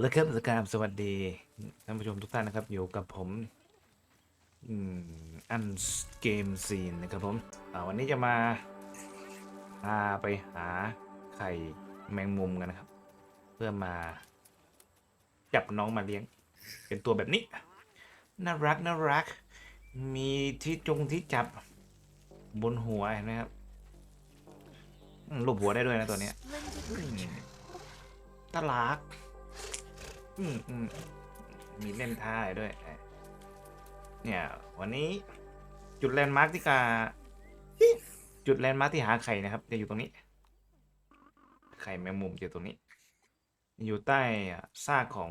แล้วครับสกามสวัสดีท่านผู้ชมทุกท่านนะครับ อยู่กับผมอันเกมซีนนะครับผมวันนี้จะมาพาไปหาไข่แมงมุมกันนะครับ เพื่อมา จับน้องมาเลี้ยง เป็นตัวแบบนี้ น่ารักน่ารัก มีที่จงที่จับบนหัวนไหมครับรูปหัวได้ด้วยนะตัวเนี้ยตลาด อืมอืมมีเล่นท่าให้ด้วย เนี่ย วันนี้จุดแลนด์มาร์กที่กาจุดแลนด์มาร์กที่หาไข่นะครับ จะอยู่ตรงนี้ ไข่แมงมุมอยู่ตรงนี้ อยู่ใต้ซากของ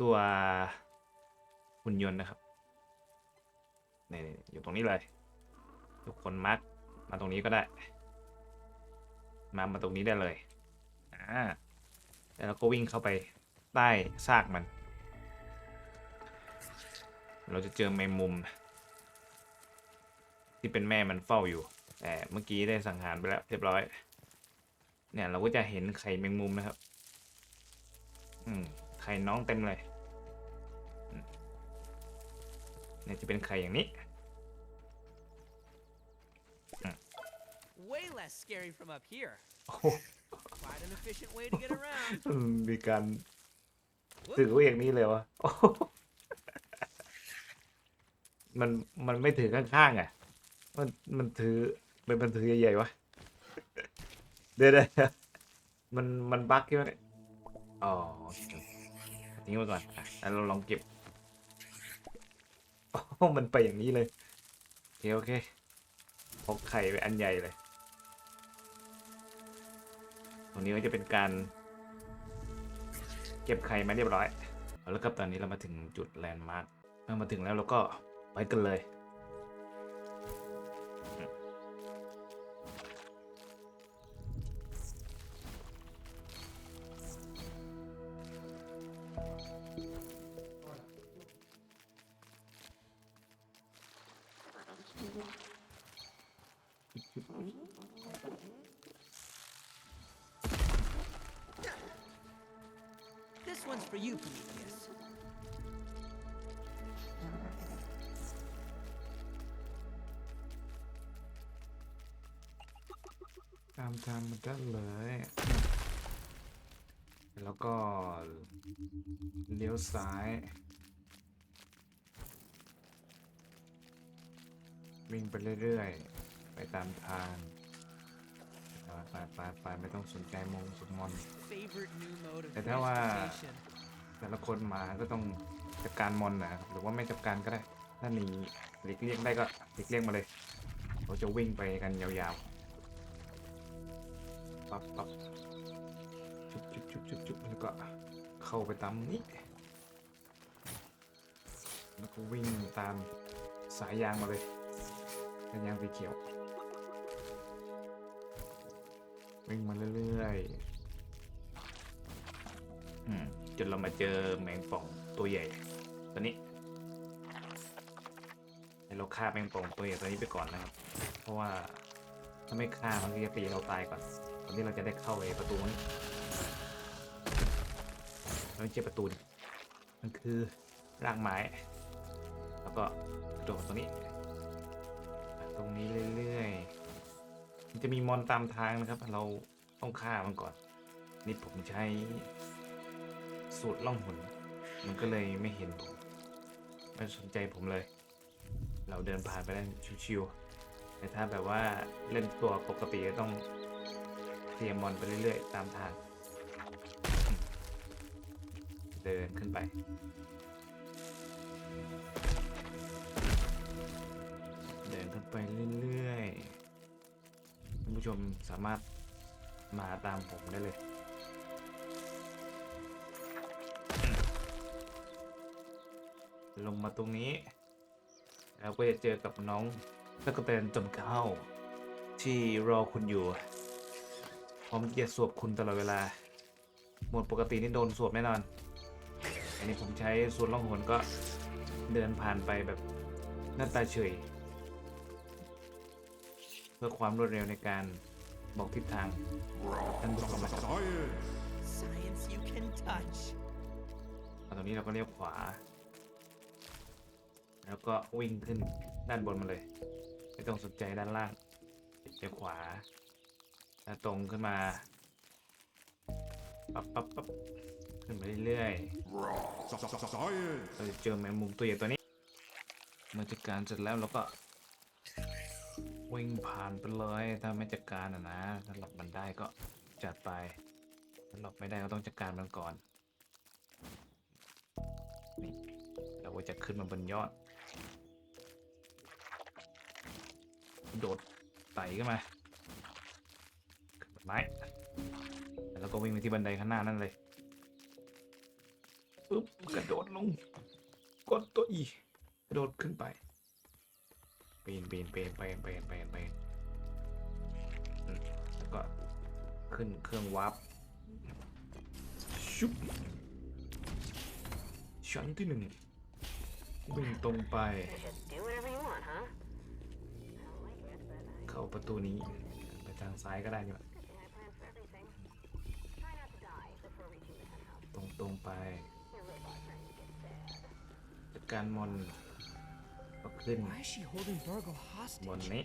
ตัวหุ่นยนต์นะครับนี่อยู่ตรงนี้เลย ทุกคนมาร์กมาตรงนี้ก็ได้ มามาตรงนี้ได้เลยอ่า แล้วเราก็วิ่งเข้าไปใต้ซากมัน เราจะเจอแมงมุม ที่เป็นแม่มันเฝ้าอยู่ แต่เมื่อกี้ได้สังหารไปแล้วเรียบร้อย เนี่ยเราก็จะเห็นไข่แมงมุมนะครับ อืมไข่น้องเต็มเลยอืมเนี่ยจะเป็นไข่อย่างนี้ Way less scary from up here. โอ้โห Quite an efficient way to get around. อืมมีการ Whoop. ถือไว้อย่างนี้เลยวะโอ้โหมันมันไม่ถือข้างๆอะ มันมันถือมันมันถือใหญ่ๆวะเดี๋ยวเดี๋ยวมันมันบั๊กใช่ไหมเนี่ยอ๋อโอเคทิ้งไว้ก่อนอะแล้วเราลองเก็บโอ้โหมันไปอย่างนี้เลย โอเคโอเคพกไข่ไปอันใหญ่เลย ตรงนี้ก็จะเป็นการ เก็บไข่มาเรียบร้อย เอาแล้วครับตอนนี้เรามาถึงจุดแลนด์มาร์คเมื่อมาถึงแล้วเราก็ไปกันเลยามทางมันได้เลย แล้วก็เลี้ยวซ้าย วิ่งไปเรื่อยๆ ไปตามทาง ไปไปไปไปไม่ต้องสนใจมงสนมอน Favorite new mode of แต่ถ้าว่า transportation. แต่ละคนมาก็ต้องจัดการมอนนะครับหรือว่าไม่จัดการก็ได้ ถ้าหนีหลีกเลี่ยงได้ก็หลีกเลี่ยงมาเลย เราจะวิ่งไปกันยาวๆ ปั๊บปับจุบจุบจุบจุบจุบแล้วก็เข้าไปตามนี้ แล้วก็วิ่งตามสายยางมาเลยสายยางสีเขียว วิ่งมาเรื่อยๆจนเรามาเจอแมงป่องตัวใหญ่ตัวนี้ให้เราฆ่าแมงป่องตัวใหญ่ตัวนี้ไปก่อนนะครับ เพราะว่าถ้าไม่ฆ่ามันก็จะตีเราตายก่อน อนที่เราจะได้เข้าไปประตูนี้ไม่ใช่ประตูมันคือรากไม้ แล้วก็กระโดดตรงนี้ ตรงนี้เรื่อยๆ มันจะมีมอนตามทางนะครับ เราต้องฆ่ามันก่อน นี่ผมใช้สูตรล่องหนมันก็เลยไม่เห็นผมไม่สนใจผมเลย เราเดินผ่านไปได้ชิวๆแต่ถ้าแบบว่าเล่นตัวปกติก็ต้อง ทียมมอนไปเรื่อยๆ ตามทาง เดินขึ้นไป เดินขึ้นไปเรื่อยๆท่านผู้ชมสามารถมาตามผมได้เลยลงมาตรงนี้ แล้วก็จะเจอกับน้องตะกะแตนจนเข้า ที่รอคุณอยู่ พร้อมที่จะสวบคุณตลอดเวลา หมดปกตินี่โดนสวบแน่นอน อันนี้ผมใช้สูตรล่องหนก็เดินผ่านไปแบบหน้าตาเฉย เพื่อความรวดเร็วในการบอกทิศทางท่านผู้ชมนะครับ Science you can touch. ตรงนี้เราก็เลี้ยวขวา แล้วก็วิ่งขึ้นด้านบนมาเลย ไม่ต้องสนใจด้านล่างเลี้ยวขวา แล้วตรงขึ้นมาปั๊บปั๊บปั๊บขึ้นไปเรื่อยๆ Science. เราจะเจอแมงมุมตัวใหญ่ตัวนี้เมื่อจัดการเสร็จแล้วเราก็วิ่งผ่านไปเลยถ้าไม่จัดการอะนะถ้าหลบมันได้ก็จัดไปถ้าหลบไม่ได้ก็ต้องจัดการมันก่อนนี่เราก็จะขึ้นมาบนยอด โดดไต่ขึ้นมาขึ้นต้น ไม้แล้วก็วิ่งไปที่บันไดข้างหน้านั่นเลยปึ๊บกระโดดลง กดตัวอีกระโดดขึ้นไปปีนปีนปีนปีนปีนปีนปีนอืมแล้วก็ขึ้นเครื่องวับชุบชั้นที่หนึ่งวิ่งตรงไป Just do whatever you want, huh? I don't like it, but I เข้าประตูนี้ ไปทางซ้ายก็ได้นี่หว่า penthouse. ตรงตรงๆไป Your robot friend gets sad. จัดการมอนก็ขึ้น Why is she holding Virgo บน hostage? นี้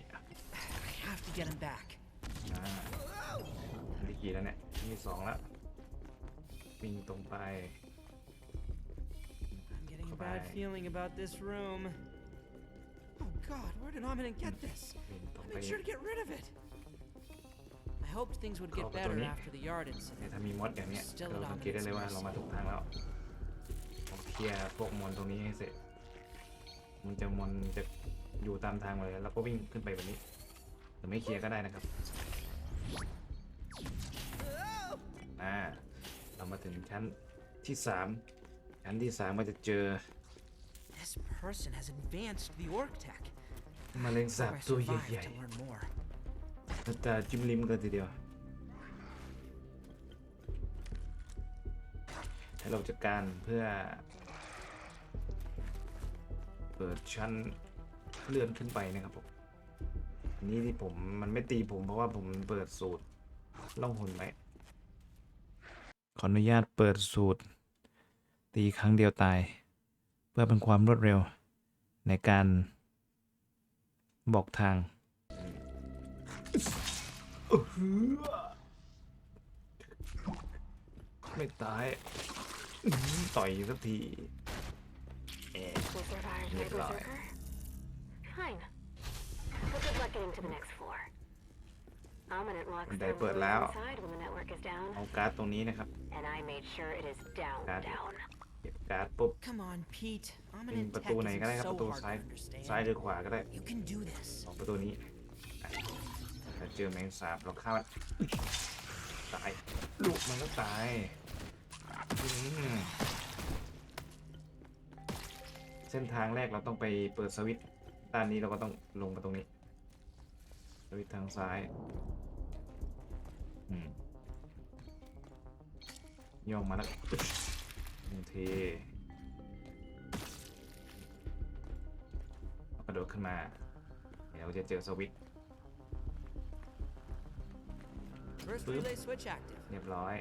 I have to get him back. อ่าอันที่กี่แล้วเนี่ยอันที่สองแล้ววิ่งตรงไป I'm getting a Bye. bad feeling about this room. Oh God, where did Omnin get this? วิ่งตรง I ไป made sure to get rid of it. I hoped things would get Call the better Tony. after the yard เนี่ย incident. ถ้ามีมดอย่างเนี้ย Still เรา an สังเกตได้เลยว่า ominous เรามาถูกทางแล้วต้องเคลียร์พวกมอนตรงนี้ให้เสร็จ มันจะมอนจะอยู่ตามทางมาเลยแล้วก็วิ่งขึ้นไปแบบนี้หรือไม่เคลียร์ก็ได้นะครับอ่าเรามาถึงชั้นที่สามชั้นที่สามก็จะเจอ This person has advanced the orc tech. มะเร็งสาบ Hope I ตัวใ survived หญ่ to learn more. ๆ หน้าตาจิ้มลิ้มกันทีเดียว ให้เราจัดการเพื่อ เปิดชั้นเลื่อนขึ้นไปนะครับผมอันนี้ที่ผมมันไม่ตีผมเพราะว่าผมเปิดสูตรล่องหนไว้ขออนุญาตเปิดสูตร ตีครั้งเดียวตาย เพื่อเป็นความรวดเร็วในการบอกทาง ไม่ตายอื้อหือต่อยสักทีเอ๊ะ You survived my Nick Ryan. berserker? Fine. But good luck getting to the next floor. Ominent locks They their put room loud. inside when the network is down, เอาการ์ดตรงนี้นะครับ and I made sure it is down, Got it. down. เก็บการ์ดปุ๊บ Come on, Pete. เป็น Ominent ประ tech ตูไหนก็ได้ isn't ครับ so ประตู hard ซ้าย to understand. ซ้ายหรือขวาก็ได้ You can do this. สองประตูนี้อะ ถ้าเจอแมงสาบเราฆ่ามันตายลูกมันก็ตายเส้นทางแรกเราต้องไปเปิดสวิตด้านนี้เราก็ต้องลงมาตรงนี้สวิตทางซ้ายย่องมาแล้วหนึ่งทีกระโดดขึ้นมาเดี๋ยวเราจะเจอสวิต First Boop. relay switch active. เรียบร้อย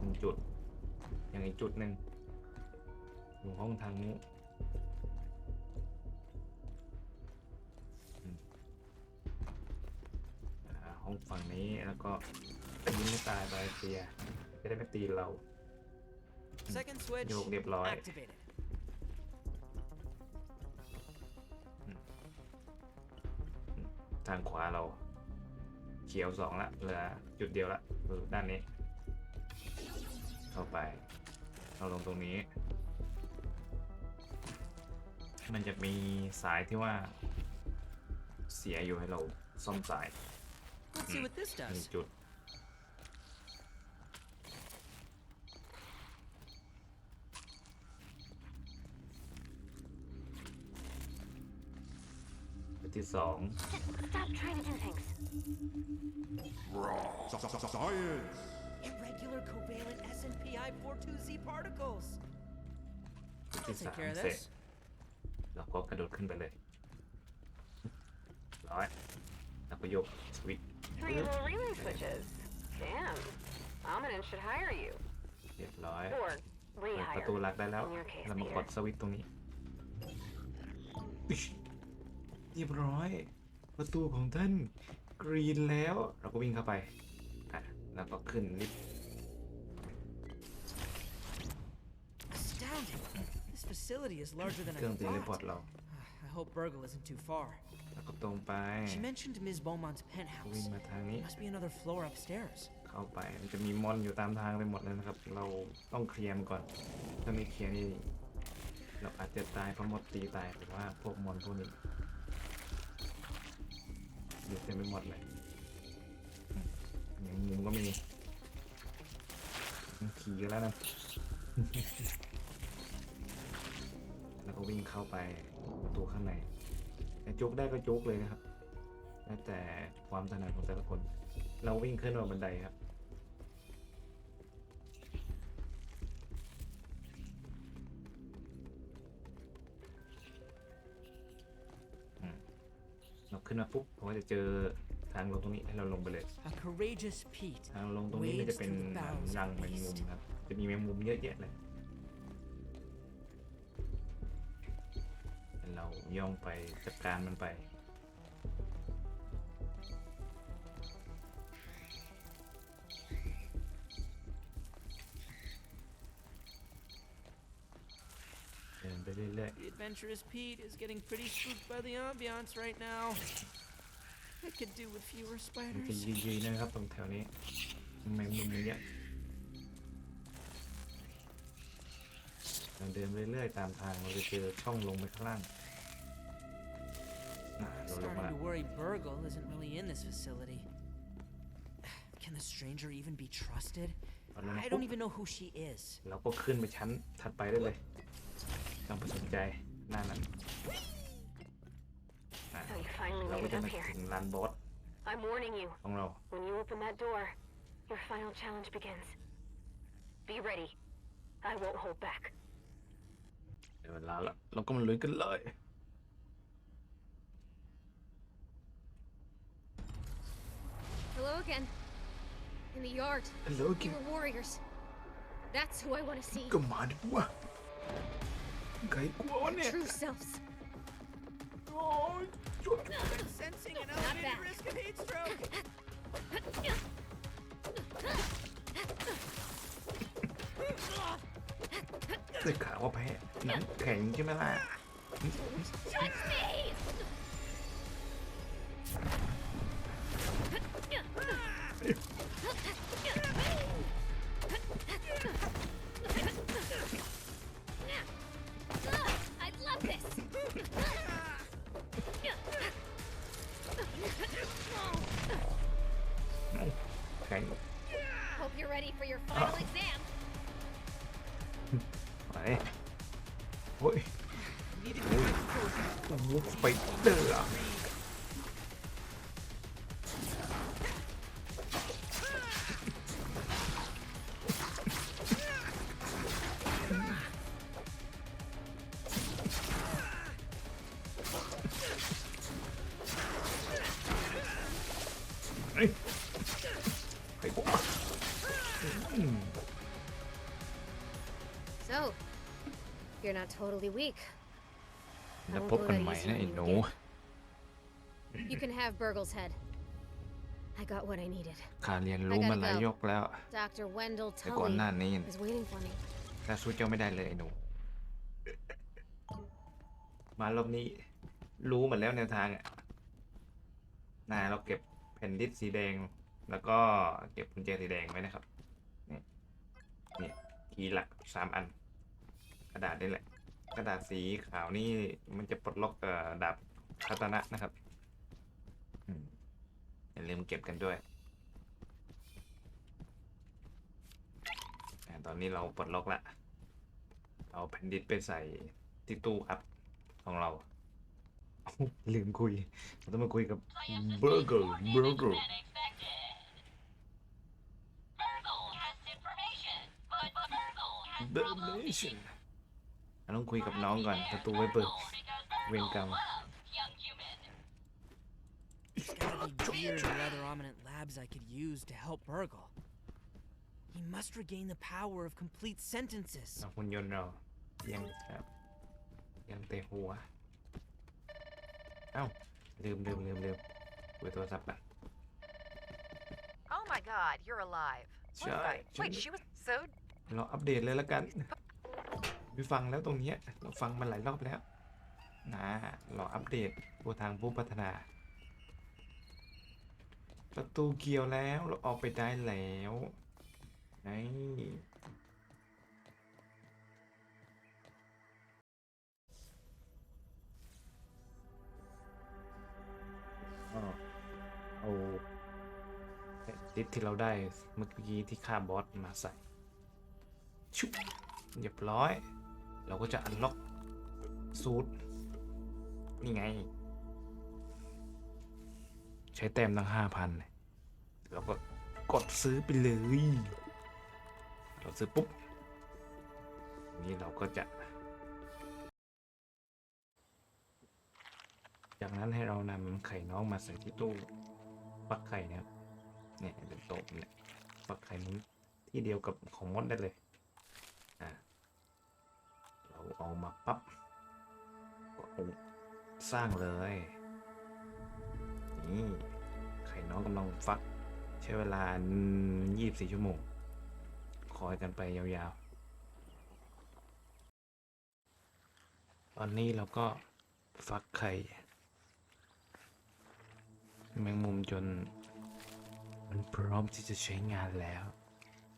หนึ่งจุด อย่างอีกจุดหนึ่งอยู่ห้องทางนู้นอืมอ่าห้องฝั่งนี้แล้วก็ยิงไม่ตายไปเสียจะได้ไม่ตีเรา Second switch โยกเรียบร้อย activated. ทางขวาเรา เขียวสองละเหลือจุดเดียวละคือด้านนี้ เข้าไป เราลงตรงนี้ มันจะมีสายที่ว่า เสียอยู่ให้เราซ่อมสาย Let's see what this หนึ่ง does. จุด ที่สอง Stop trying to do things. Science. Irregular covalent SNPI 42Z particles. จุด I'll ที่ take สาม care of เสร็จ this. เราก็กระโดดขึ้นไปเลย ร้อย แล้วก็ยกสวิตช์ Three little relay switches. Damn. Ominent should hire you. เรียบร้อย Or เปิดประ rehire. ตูหลักได้แล้ว In your case, เรามากด Peter. สวิตช์ตรงนี้อิ๊ย เรียบร้อย ประตูของท่านกรีนแล้ว เราก็วิ่งเข้าไปอะแล้วก็ขึ้นลิฟต์ Astounding. This facility is larger than เครื่อง I ตีรีพอร์ต thought. เรา I hope Burgle isn't too far. แล้วก็ตรงไป She mentioned Ms. Beaumont's วิ่ง penthouse. มาทางนี้ Must be another floor upstairs. เข้าไปมันจะมีมอนอยู่ตามทางไปหมดเลยนะครับ เราต้องเคลียร์มันก่อน ถ้าไม่เคลียร์นี่เราอาจจะตายเพราะมดตีตายหรือว่าพวกมอนพวกนี้ อยู่เต็มไปหมดเลยอย่างมุมก็มีขี่กันแล้วนะ แล้วก็วิ่งเข้าไปประตูข้างในแต่จุกได้ก็จุกเลยนะครับแล้วแต่ความถนัดของแต่ละคน เราวิ่งขึ้นบนบันไดครับ ขึ้นมาปุ๊บเราก็จะเจอทางลงตรงนี้ให้เราลงไปเลย A courageous Pete. ทางลงตรงนี้มันจะเป็นรังแมงมุมครับ จะมีแมงมุมเยอะแยะเลยเราย่องไปจัดการมันไป ไปเรื่อย The adventurous Pete is getting pretty spooked by the ambiance right now. I could do with fewer ๆมันจะ spiders. ยืนๆนะครับตรงแถวนี้แมงมุมมันเยอะเราเดินไปเรื่อยๆตามทางเราจะเจอช่องลงไปข้างล่างอะเราลงมา Starting to worry Burgle isn't really in this facility. Can the stranger even be trusted? ตอนนั้น I ปุ๊บ don't even know who she is. เราก็ขึ้นไปชั้นถัดไปได้เลย ต้องไปสนใจหน้านั้นอ่ะ So you finally เรา made ก็ it จะ up มา here. ถึงลานบอส I'm warning you. ของเรา When you open that door, your final challenge begins. Be ready. I won't hold back. เดี๋ยวเวลาละเราก็มาลุยกันเลย Hello again. In the yard. ฮัลโหลกิ You were warriors. That's who I want to see. ก็มา ดิวะใครกลัววะเนี่ย True selves. โอ้ยช่วย Sensing an Not elevated bad. risk of heat stroke. ได้ข่าวว่าแพ้หนังแข็งใช่ไหมล่ะ Touch me! Not totally weak. แล้วพบกันใหม่นะไอ้หนู You can have Burgle's head. I got what I needed. ข้าเรียนรู้มาหลายยกแล้ว Dr. Wendell แต่ก่อนห Tully น้านี้ is waiting for me. ข้าสู้เจ้าไม่ได้เลยไอ้หนู มารอบนี้ รู้หมดแล้วแนวทางอะนาเราเก็บแผ่นดิสสีแดง แล้วก็เก็บกุญแจสีแดงไว้นะครับ นี่นี่คีย์หลักสามอัน กระดาษนี่แหละ กระดาษสีขาวนี่มันจะปลดล็อกเอ่อดาบคาตานะนะครับอืมอย่าลืมเก็บกันด้วยอ่าตอนนี้เราปลดล็อกละ เอาแผ่นดิสไปใส่ที่ตู้อัพของเราเอ้าลืมคุย เราต้องมาคุยกับเบอร์เกอร์เบอร์เกอร์ Burgle has information, but Burgle has เบอร์เนชั่นเรา ต้องคุยกับน้องก่อนประตูไว้เปิด because เวรกรรม young human. There's gotta be weird or other ominous labs I could use to help Burgle. He must regain the power of complete sentences. เราหุ่นยนต์เรายังครับยังเตะหัว เอ้าลืมลืมลืมลืมคุยโทรศัพท์อะ Oh my god, you're alive. What Sure, fight? Wait, sure. she was so เราอัปเดตเลยแล้วกัน ไปฟังแล้วตรงนี้เราฟังมาหลายรอบแล้วนะเราอัปเดตผู้ทางผู้พัฒนา ประตูเกี่ยวแล้วเราออกไปได้แล้วนี่เอาติดที่เราได้เมื่อกี้ที่ฆ่าบอสมาใส่ชุบเรียบร้อย เราก็จะอันล็อกสูตนี่ไง ใช้แต้มตั้งห้าพันเราก็กดซื้อไปเลย เราซื้อปุ๊บ นี่เราก็จะ จากนั้นให้เรานำไข่น้องมาใส่ที่ตู้ฟักไข่นะครับเนี่ยเป็นโต๊ะเนี่ยฟักไข่นี้ที่เดียวกับของมดได้เลย เราเอามาปั๊บก็สร้างเลย นี่ไข่น้องกำลังฟัก ใช้เวลา 24 ชั่วโมง คอยกันไปยาวๆ ตอนนี้เราก็ฟักไข่ แมงมุมจน มันพร้อมที่จะใช้งานแล้ว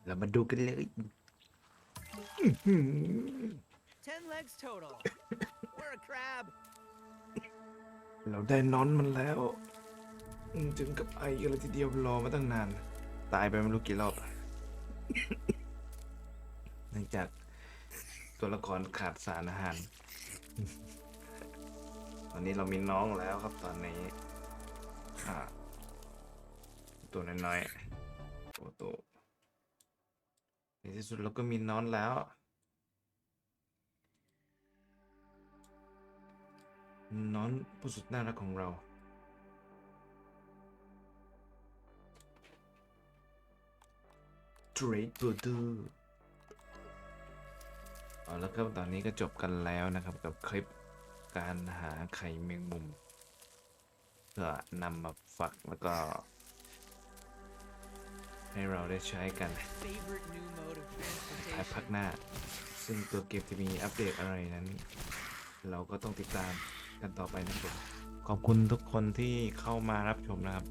เรามาดูกันเลย Ten legs total. or a crab. เราได้นอนมันแล้วอืมถึงกับไอกันเลยทีเดียวรอมาตั้งนาน ตายไปไม่รู้กี่รอบ เนื่องจากตัวละครขาดสารอาหาร ตอนนี้เรามีน้องแล้วครับตอนนี้อ่าตัวน้อยๆตัวโตในที่สุดเราก็มีน้องแล้ว น้องผู้สุดน่ารักของเราเทรดบูดูเอาแล้วครับตอนนี้ก็จบกันแล้วนะครับกับคลิปการหาไข่แมงมุมเพื่อนำมาฝักแล้วก็ ให้เราได้ใช้กัน Favorite new mode of ภายภาค transportation. หน้า ซึ่งตัวเกมจะมีอัปเดตอะไรนั้น เราก็ต้องติดตาม กันต่อไปนะครับขอบคุณทุกคนที่เข้ามารับชมนะครับ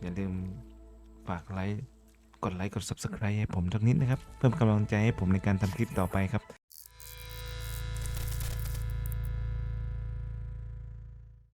อย่าลืมฝากไลค์กดไลค์กด Subscribe ให้ผมสักนิดนะครับ เพิ่มกำลังใจให้ผมในการทำคลิปต่อไปครับ